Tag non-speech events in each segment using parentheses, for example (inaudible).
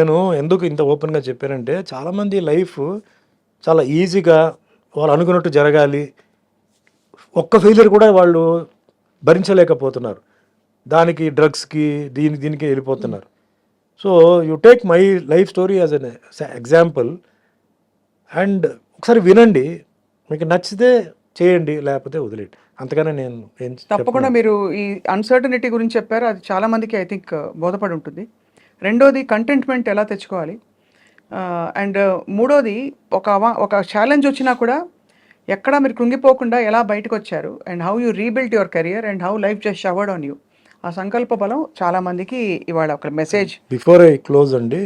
నేను ఎందుకు ఇంత ఓపెన్గా చెప్పానంటే చాలామంది లైఫ్ చాలా ఈజీగా వాళ్ళు అనుకున్నట్టు జరగాలి. ఒక్క ఫెయిలియర్ కూడా వాళ్ళు భరించలేకపోతున్నారు. దానికి డ్రగ్స్కి దీని దీనికి వెళ్ళిపోతున్నారు. So you take my life story as an example and ఒకసారి వినండి. మీకు నచ్చితే చేయండి లేకపోతే వదిలేయండి. అంతగానే నేను తప్పకుండా మీరు ఈ అన్సర్టనిటీ గురించి చెప్పారు. అది చాలా మందికి ఐ థింక్ బోధపడి ఉంటుంది. రెండోది కంటెంట్మెంట్ ఎలా తెచ్చుకోవాలి? అండ్ మూడోది ఒక ఒక ఛాలెంజ్ వచ్చినా కూడా ఎక్కడ మీరు కృంగిపోకుండా ఎలా బయటకు వచ్చారు and how you rebuilt your career and how life just showered on you ఆ సంకల్ప బలం చాలా మందికి ఇవాళ ఒక మెసేజ్ బిఫోర్ ఐ క్లోజ్ అండి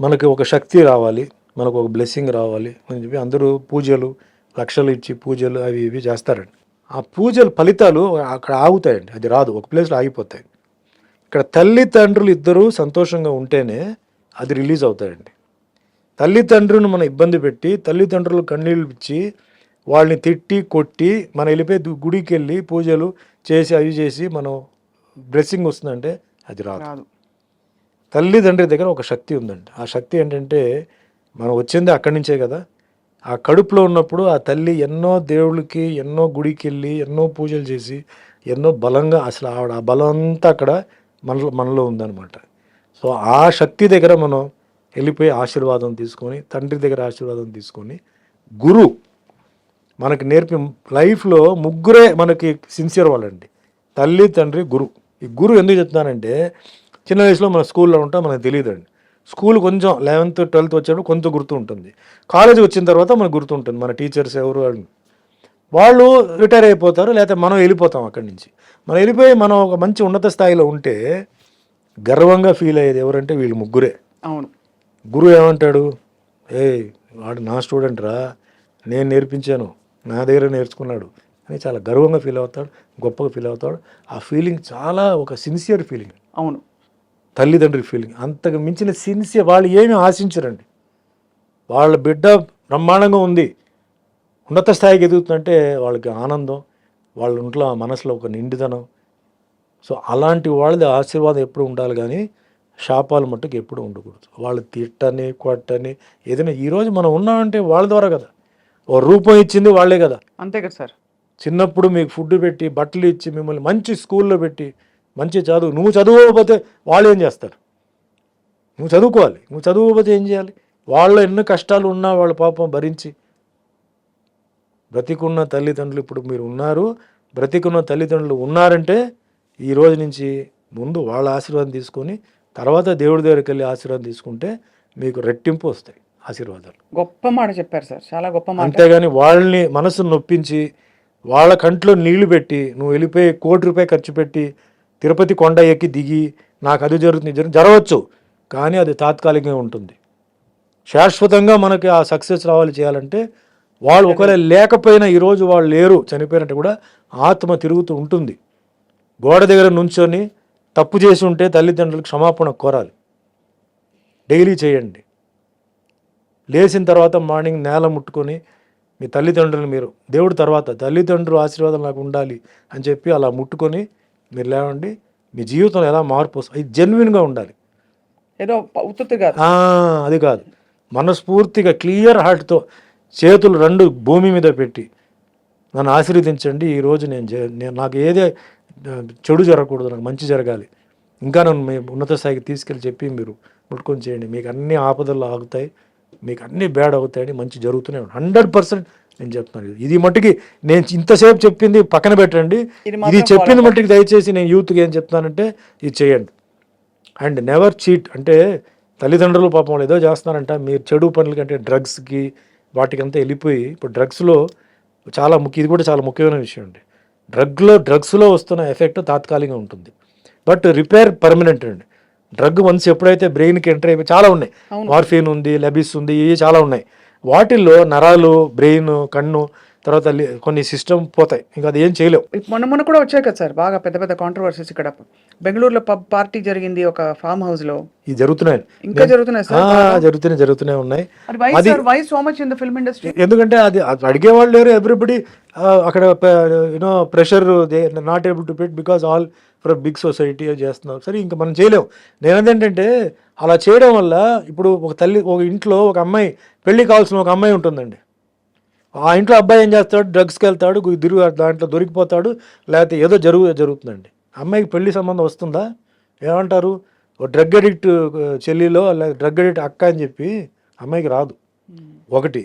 మనకి ఒక శక్తి రావాలి మనకు ఒక బ్లెస్సింగ్ రావాలి అని చెప్పి అందరూ పూజలు లక్షలు ఇచ్చి పూజలు అవి ఇవి చేస్తారండి. ఆ పూజల ఫలితాలు అక్కడ ఆగుతాయండి అది రాదు ఒక ప్లేస్లో ఆగిపోతాయి. ఇక్కడ తల్లిదండ్రులు ఇద్దరూ సంతోషంగా ఉంటేనే అది రిలీజ్ అవుతాయండి. తల్లిదండ్రులను మనం ఇబ్బంది పెట్టి తల్లిదండ్రులు కన్నీళ్ళు ఇచ్చి వాళ్ళని తిట్టి కొట్టి మనం వెళ్ళిపోయి గుడికి వెళ్ళి పూజలు చేసి అవి చేసి మనం బ్లెస్సింగ్ వస్తుందంటే అది రాదు. తల్లిదండ్రి దగ్గర ఒక శక్తి ఉందండి. ఆ శక్తి ఏంటంటే మనం వచ్చింది అక్కడి నుంచే కదా. ఆ కడుపులో ఉన్నప్పుడు ఆ తల్లి ఎన్నో దేవుళ్ళకి ఎన్నో గుడికి వెళ్ళి ఎన్నో పూజలు చేసి ఎన్నో బలంగా అసలు ఆవిడ ఆ బలం అంతా అక్కడ మనలో మనలో ఉందన్నమాట. సో ఆ శక్తి దగ్గర మనం వెళ్ళిపోయి ఆశీర్వాదం తీసుకొని తండ్రి దగ్గర ఆశీర్వాదం తీసుకొని గురు మనకి నేర్పి లైఫ్లో ముగ్గురే మనకి సిన్సియర్ వాళ్ళండి. తల్లి తండ్రి గురు. ఈ గురు ఎందుకు చెప్తున్నానంటే చిన్న వయసులో మన స్కూల్లో ఉంటాం మనకు తెలియదండి. స్కూల్ కొంచెం లెవెన్త్ ట్వెల్త్ వచ్చేటప్పుడు కొంచెం గుర్తు ఉంటుంది. కాలేజీ వచ్చిన తర్వాత మనకు గుర్తు ఉంటుంది. మన టీచర్స్ ఎవరు వాళ్ళు వాళ్ళు రిటైర్ అయిపోతారు లేకపోతే మనం వెళ్ళిపోతాం అక్కడి నుంచి. మనం వెళ్ళిపోయి మనం ఒక మంచి ఉన్నత స్థాయిలో ఉంటే గర్వంగా ఫీల్ అయ్యేది ఎవరంటే వీళ్ళు ముగ్గురే. అవును. గురువు ఏమంటాడు? ఏయ్ వాడు నా స్టూడెంట్ రా నేను నేర్పించాను నా దగ్గర నేర్చుకున్నాడు అని చాలా గర్వంగా ఫీల్ అవుతాడు గొప్పగా ఫీల్ అవుతాడు. ఆ ఫీలింగ్ చాలా ఒక సిన్సియర్ ఫీలింగ్. అవును. తల్లిదండ్రుల ఫీలింగ్. అంతకు మించిన సిన్సియర్ వాళ్ళు ఏమీ ఆశించరండి. వాళ్ళ బిడ్డ బ్రహ్మాండంగా ఉంది. ఉన్నత స్థాయికి ఎదుగుతుందంటే వాళ్ళకి ఆనందం వాళ్ళ ఇంట్లో ఆ మనసులో ఒక నిండుదనం సో అలాంటి వాళ్ళది ఆశీర్వాదం ఎప్పుడు ఉండాలి కానీ శాపాలు మట్టుకు ఎప్పుడు ఉండకూడదు. వాళ్ళు తిట్టని కొట్టని ఏదైనా ఈరోజు మనం ఉన్నామంటే వాళ్ళ ద్వారా కదా. ఓ రూపం ఇచ్చింది వాళ్ళే కదా. అంతే కదా సార్. చిన్నప్పుడు మీకు ఫుడ్ పెట్టి బట్టలు ఇచ్చి మిమ్మల్ని మంచి స్కూల్లో పెట్టి మంచి చదువు నువ్వు చదువుకోకపోతే వాళ్ళు ఏం చేస్తారు? నువ్వు చదువుకోవాలి. నువ్వు చదువుకోకపోతే ఏం చేయాలి? వాళ్ళ ఎన్ని కష్టాలు ఉన్నా వాళ్ళ పాపం భరించి బ్రతికున్న తల్లిదండ్రులు ఇప్పుడు మీరు ఉన్నారు. బ్రతికున్న తల్లిదండ్రులు ఉన్నారంటే ఈ రోజు నుంచి ముందు వాళ్ళ ఆశీర్వాదం తీసుకొని తర్వాత దేవుడి దగ్గరికి వెళ్ళి ఆశీర్వాదం తీసుకుంటే మీకు రెట్టింపు వస్తాయి ఆశీర్వాదాలు. గొప్ప మాట చెప్పారు సార్. చాలా గొప్ప మాట. అంతేగాని వాళ్ళని మనసును నొప్పించి వాళ్ళ కంట్లో నీళ్ళు పెట్టి నువ్వు వెళ్ళిపోయి కోటి రూపాయలు ఖర్చు పెట్టి తిరుపతి కొండ ఎక్కి దిగి నాకు అది జరుగుతుంది జరగవచ్చు. కానీ అది తాత్కాలికంగా ఉంటుంది. శాశ్వతంగా మనకి ఆ సక్సెస్ రావాలి చేయాలంటే వాళ్ళు ఒకవేళ లేకపోయినా ఈరోజు వాళ్ళు లేరు చనిపోయినట్టు కూడా ఆత్మ తిరుగుతూ ఉంటుంది. గోడ దగ్గర నుంచొని తప్పు చేసి ఉంటే తల్లిదండ్రులకు క్షమాపణ కోరాలి. డైలీ చేయండి. లేచిన తర్వాత మార్నింగ్ నేల ముట్టుకొని మీ తల్లిదండ్రులు మీరు దేవుడి తర్వాత తల్లిదండ్రులు ఆశీర్వాదం నాకు ఉండాలి అని చెప్పి అలా ముట్టుకొని మీరు లేవండి. మీ జీవితంలో ఎలా మార్పు వస్తుంది అది జెన్యున్గా ఉండాలి. ఏదో అది కాదు. మనస్ఫూర్తిగా క్లియర్ హార్ట్తో చేతులు రెండు భూమి మీద పెట్టి నన్ను ఆశీర్వదించండి ఈరోజు నేను నేను నాకు ఏదే చెడు జరగకూడదు నాకు మంచి జరగాలి. ఇంకా నన్ను మీ ఉన్నత స్థాయికి తీసుకెళ్ళి చెప్పి మీరు ముట్టుకొని చేయండి. మీకు అన్ని ఆపదలు ఆగుతాయి మీకు అన్ని బ్యాడ్ అవుతాయని మంచి జరుగుతూనే హండ్రెడ్ పర్సెంట్ నేను చెప్తున్నాను. ఇది మట్టుకి నేను ఇంతసేపు చెప్పింది పక్కన పెట్టండి. ఇది చెప్పింది మట్టుకి దయచేసి నేను యూత్కి ఏం చెప్తానంటే ఇది చేయండి. అండ్ నెవర్ చీట్ అంటే తల్లిదండ్రులు పాపం వాళ్ళు ఏదో చేస్తున్నారంట. మీరు చెడు పనుల కంటే డ్రగ్స్కి వాటికంతా వెళ్ళిపోయి ఇప్పుడు డ్రగ్స్లో చాలా ముఖ్య ఇది కూడా చాలా ముఖ్యమైన విషయం అండి. డ్రగ్లో డ్రగ్స్లో వస్తున్న ఎఫెక్ట్ తాత్కాలికంగా ఉంటుంది. బట్ రిపేర్ పర్మనెంట్ అండి. డ్రగ్ వన్స్ ఎప్పుడైతే బ్రెయిన్కి ఎంటర్ అయిపోయి చాలా ఉన్నాయి. మార్ఫిన్ ఉంది లెబిస్ ఉంది ఇవి చాలా ఉన్నాయి. వాటిల్లో నరాలు బ్రెయిన్ కన్ను తర్వాత కొన్ని సిస్టమ్ పోతాయి. ఇంకా అది ఏం చేయలేవు. మొన్న మొన్న కూడా వచ్చాయి కదా సార్ బాగా పెద్ద పెద్ద కాంట్రవర్సీస్ ఇక్కడ. బెంగళూరులో పబ్ పార్టీ జరిగింది ఒక ఫామ్ హౌస్లో. ఇవి జరుగుతున్నాయి. ఇంకా జరుగుతున్నాయి సార్ ఆ, జరుగుతూనే జరుగుతూనే ఉన్నాయి. మరి why so much in the film industry ఎందుకంటే అది అది అడిగేవాళ్ళు లేరు. ఎవ్రీబడి అక్కడ you know pressure they not able to pit because all for big society చేస్తున్నారు. సరే ఇంకా మనం చేయలేం. నేను ఏంటంటే అలా చేయడం వల్ల ఇప్పుడు ఒక తల్లి ఒక ఇంట్లో ఒక అమ్మాయి పెళ్ళి కావాల్సిన ఒక అమ్మాయి ఉంటుందండి. ఆ ఇంట్లో అబ్బాయి ఏం చేస్తాడు? డ్రగ్స్కి వెళ్తాడు తిరుగు దాంట్లో దొరికిపోతాడు లేకపోతే ఏదో జరుగు జరుగుతుందండి. అమ్మాయికి పెళ్ళి సంబంధం వస్తుందా? ఏమంటారు? ఓ డ్రగ్ అడిక్ట్ చెల్లిలో లేదా డ్రగ్ అడిక్ట్ అక్క అని చెప్పి అమ్మాయికి రాదు. ఒకటి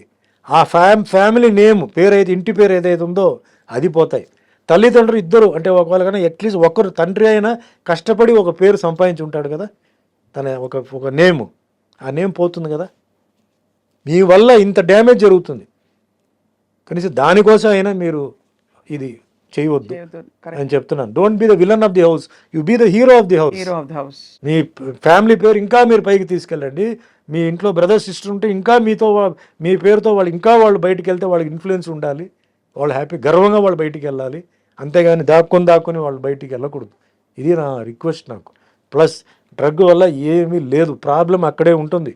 ఆ ఫ్యామ్ ఫ్యామిలీ నేమ్ పేరు అయితే ఇంటి పేరు ఏదైతే ఉందో అది పోతాయి. తల్లిదండ్రులు ఇద్దరు అంటే ఒకవేళ కానీ అట్లీస్ట్ ఒకరు తండ్రి అయినా కష్టపడి ఒక పేరు సంపాదించి ఉంటాడు కదా? తన ఒక ఒక నేమ్. ఆ నేమ్ పోతుంది కదా? మీ వల్ల ఇంత డ్యామేజ్ జరుగుతుంది. కనీసం దానికోసం అయినా మీరు ఇది చేయవద్దు అని చెప్తున్నాను. Don't be the villain of the house you be the hero of the house hero of the house me family పేరు ఇంకా మీరు పైకి తీసుకెళ్ళండి. మీ ఇంట్లో బ్రదర్ సిస్టర్ ఉంటే ఇంకా మీతో మీ పేరుతో వాళ్ళు ఇంకా వాళ్ళు బయటికి వెళ్తే వాళ్ళకి ఇన్ఫ్లుయెన్స్ ఉండాలి. వాళ్ళు హ్యాపీ గర్వంగా వాళ్ళు బయటికి వెళ్ళాలి. అంతేగాని దాక్కొని దాక్కొని వాళ్ళు బయటికి వెళ్ళకూడదు. ఇది నా రిక్వెస్ట్ నాకు. ప్లస్ డ్రగ్ వల్ల ఏమీ లేదు. ప్రాబ్లం అక్కడే ఉంటుంది.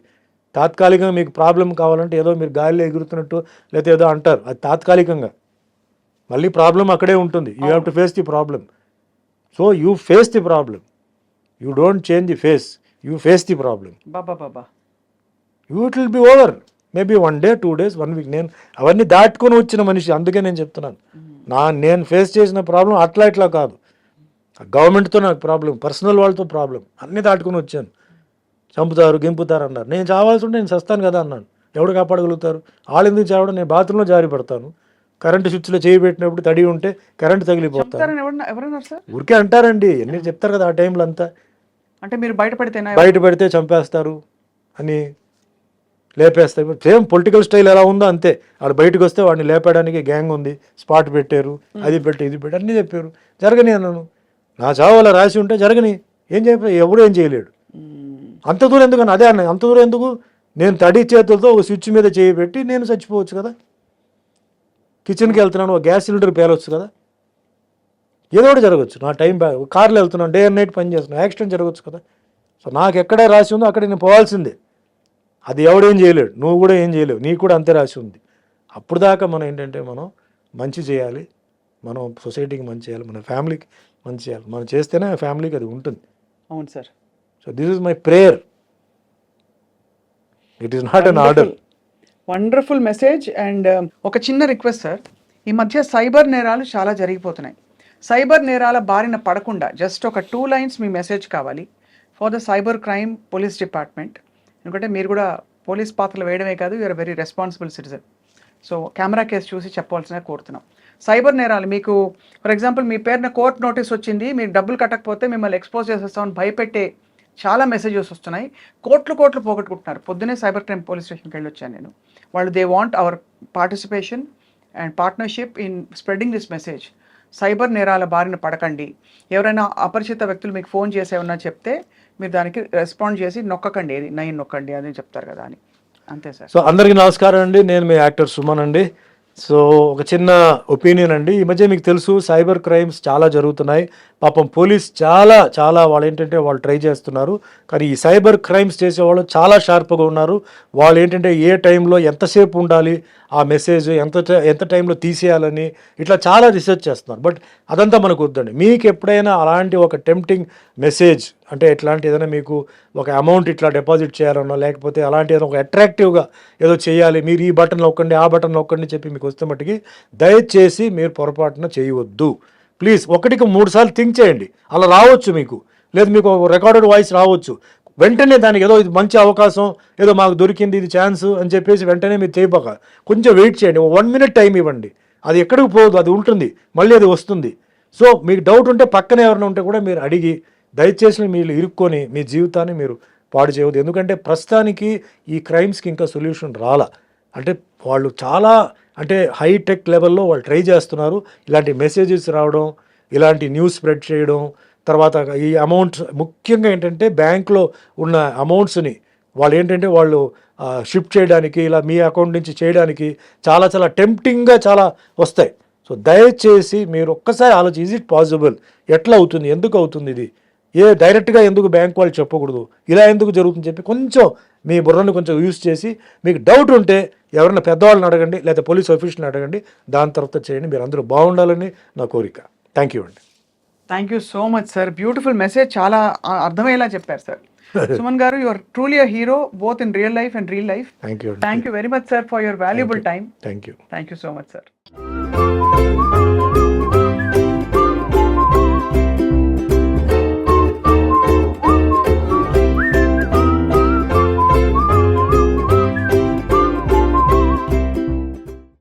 తాత్కాలికంగా మీకు ప్రాబ్లం కావాలంటే ఏదో మీరు గాలిలో ఎగురుతున్నట్టు లేకపోతే ఏదో అంటారు. అది తాత్కాలికంగా. మళ్ళీ ప్రాబ్లం అక్కడే ఉంటుంది. You have to face the problem so you face the problem you don't change the face you face the problem Baba Baba you it will be over maybe one day two days one week నేను అవన్నీ దాటుకొని వచ్చిన మనిషి. అందుకే నేను చెప్తున్నాను. నా నేను ఫేస్ చేసిన ప్రాబ్లం అట్లా ఇట్లా కాదు. గవర్నమెంట్తో నాకు ప్రాబ్లం పర్సనల్ వాళ్ళతో ప్రాబ్లం అన్నీ దాటుకొని వచ్చాను. చంపుతారు గింపుతారు అన్నారు. నేను చావాల్సి ఉంటే నేను చస్తాను కదా అన్నాను ఎవడు కాపాడగలుగుతారు? వాళ్ళు ఎందుకు చావడం? నేను బాత్రూంలో జారి పడతాను. కరెంటు స్విచ్లో చేయి పెట్టినప్పుడు తడి ఉంటే కరెంటు తగిలిపోతాను. ఊరికే అంటారండి. ఎన్ని చెప్తారు కదా ఆ టైంలో అంతా అంటే మీరు బయటపడితేనా? బయట పెడితే చంపేస్తారు అని లేపేస్తారు. సేమ్ పొలిటికల్ స్టైల్ ఎలా ఉందో అంతే. వాడు బయటకు వస్తే వాడిని లేపడానికి గ్యాంగ్ ఉంది. స్పాట్ పెట్టారు. అది పెట్టి ఇది పెట్టి అన్నీ చెప్పారు. జరగని అన్నాను. నా చావు అలా రాసి ఉంటే జరగని. ఏం చెప్ప ఎవడు ఏం చేయలేడు. అంత దూరం ఎందుకు అదే అన్న అంత దూరం ఎందుకు? నేను తడి చేతులతో ఒక స్విచ్ మీద చేయి పెట్టి నేను చచ్చిపోవచ్చు కదా. కిచెన్కి వెళ్తున్నాను ఒక గ్యాస్ సిలిండర్ పేలవచ్చు కదా. ఏదో ఒకటి జరగచ్చు. నా టైం బ్యాగ్ కార్లో వెళ్తున్నాను డే అండ్ నైట్ పని చేస్తున్నాను యాక్సిడెంట్ జరగచ్చు కదా. సో నాకు ఎక్కడే రాసి ఉందో అక్కడ నేను పోవాల్సిందే. అది ఎవడేం చేయలేడు నువ్వు కూడా ఏం చేయలేవు నీకు కూడా అంతే రాసి ఉంది. అప్పుడు దాకా మనం ఏంటంటే మనం మంచి చేయాలి మనం సొసైటీకి మంచి చేయాలి మన ఫ్యామిలీకి మంచి చేయాలి. మనం చేస్తేనే ఫ్యామిలీకి అది ఉంటుంది. అవును sir. So this is my prayer it is not an order wonderful message and ఒక చిన్న రిక్వెస్ట్ సార్ ఈ మధ్య సైబర్ నేరాలు చాలా జరిగిపోతున్నాయి. సైబర్ నేరాల బారిన పడకుండా జస్ట్ ఒక టూ లైన్స్ మీ మెసేజ్ కావాలి. For the cyber crime police department ఎందుకంటే మీరు కూడా పోలీస్ పాత్రలు వేయడమే కాదు you're very responsible citizen so camera case చూసి చెప్పవలసిన కోరుతున్నాం. సైబర్ నేరాలు మీకు ఫర్ ఎగ్జాంపుల్ మీ పేరున కోర్ట్ నోటీస్ వచ్చింది మీరు డబ్బులు కట్టకపోతే మిమ్మల్ని ఎక్స్పోజ్ చేసేస్తామని భయపెట్టే చాలా మెసేజెస్ వస్తున్నాయి. కోట్లు కోట్లు పోగొట్టుకుంటున్నారు. పొద్దునే సైబర్ క్రైమ్ పోలీస్ స్టేషన్కి వెళ్ళి వచ్చాను నేను. వాళ్ళు they want our participation and partnership in spreading this message cyber నేరాల బారిన పడకండి. ఎవరైనా అపరిచిత వ్యక్తులు మీకు ఫోన్ చేసేమన్నా చెప్తే మీరు దానికి రెస్పాండ్ చేసి నొక్కకండి. ఏది? నైన్ నొక్కండి. అని చెప్తారు కదా అని. అంతే సార్. సో అందరికీ నమస్కారం అండి. నేను మీ యాక్టర్ సుమన్ అండి. సో ఒక చిన్న ఒపీనియన్ అండి. ఈ మధ్య మీకు తెలుసు సైబర్ క్రైమ్స్ చాలా జరుగుతున్నాయి. పాపం పోలీస్ చాలా చాలా వాళ్ళు ఏంటంటే వాళ్ళు ట్రై చేస్తున్నారు. కానీ ఈ సైబర్ క్రైమ్స్ చేసేవాళ్ళు చాలా షార్ప్గా ఉన్నారు. వాళ్ళు ఏంటంటే ఏ టైంలో ఎంతసేపు ఉండాలి ఆ మెసేజ్ ఎంత ఎంత టైంలో తీసేయాలని ఇట్లా చాలా రీసెర్చ్ చేస్తున్నారు. బట్ అదంతా మనకు వద్దండి. మీకు ఎప్పుడైనా అలాంటి ఒక టెంప్టింగ్ మెసేజ్ అంటే ఎట్లాంటి ఏదైనా మీకు ఒక అమౌంట్ ఇట్లా డిపాజిట్ చేయాలన్నా లేకపోతే అలాంటి ఏదో ఒక అట్రాక్టివ్గా ఏదో చేయాలి మీరు ఈ బటన్ నొక్కండి ఆ బటన్ నొక్కండి చెప్పి మీకు వస్తే మట్టుకి దయచేసి మీరు పొరపాటున చేయవద్దు. ప్లీజ్ ఒకటికి మూడు సార్లు థింక్ చేయండి. అలా రావచ్చు మీకు. లేదు మీకు రికార్డెడ్ వాయిస్ రావచ్చు. వెంటనే దానికి ఏదో ఇది మంచి అవకాశం ఏదో మాకు దొరికింది ఇది ఛాన్స్ అని చెప్పేసి వెంటనే మీరు చేయబోక కొంచెం వెయిట్ చేయండి. వన్ మినిట్ టైం ఇవ్వండి. అది ఎక్కడికి పోదు అది ఉంటుంది. మళ్ళీ అది వస్తుంది. సో మీకు డౌట్ ఉంటే పక్కన ఎవరైనా ఉంటే కూడా మీరు అడిగి దయచేసి మీరు ఇరుక్కొని మీ జీవితాన్ని మీరు పాడు చేయవద్దు. ఎందుకంటే ప్రస్తుతానికి ఈ క్రైమ్స్కి ఇంకా సొల్యూషన్ రాలా. అంటే వాళ్ళు చాలా అంటే హైటెక్ లెవెల్లో వాళ్ళు ట్రై చేస్తున్నారు. ఇలాంటి మెసేజెస్ రావడం ఇలాంటి న్యూస్ స్ప్రెడ్ చేయడం తర్వాత ఈ అమౌంట్స్ ముఖ్యంగా ఏంటంటే బ్యాంక్లో ఉన్న అమౌంట్స్ని వాళ్ళు ఏంటంటే వాళ్ళు షిఫ్ట్ చేయడానికి ఇలా మీ అకౌంట్ నుంచి చేయడానికి చాలా చాలా టెంప్టింగ్గా చాలా వస్తాయి. సో దయచేసి మీరు ఒక్కసారి ఆలోచి ఈజ్ ఇట్ పాసిబుల్? ఎట్లా అవుతుంది? ఎందుకు అవుతుంది ఇది? ఏ డైరెక్ట్గా ఎందుకు బ్యాంక్ వాళ్ళు చెప్పకూడదు? ఇలా ఎందుకు జరుగుతుంది చెప్పి కొంచెం మీ బుర్రను కొంచెం యూస్ చేసి మీకు డౌట్ ఉంటే ఎవరైనా పెద్దవాళ్ళని అడగండి లేదా పోలీస్ ఆఫీస్ని అడగండి దాని తర్వాత చేయండి. మీరు అందరూ బాగుండాలని నా కోరిక. థ్యాంక్ యూ అండి. Thank you so much sir beautiful message చాలా అర్థమయ్యేలా చెప్పారు sir Suman (laughs) garu your truly a hero both in real life and real life thank you thank you very much sir for your valuable time thank you thank you so much sir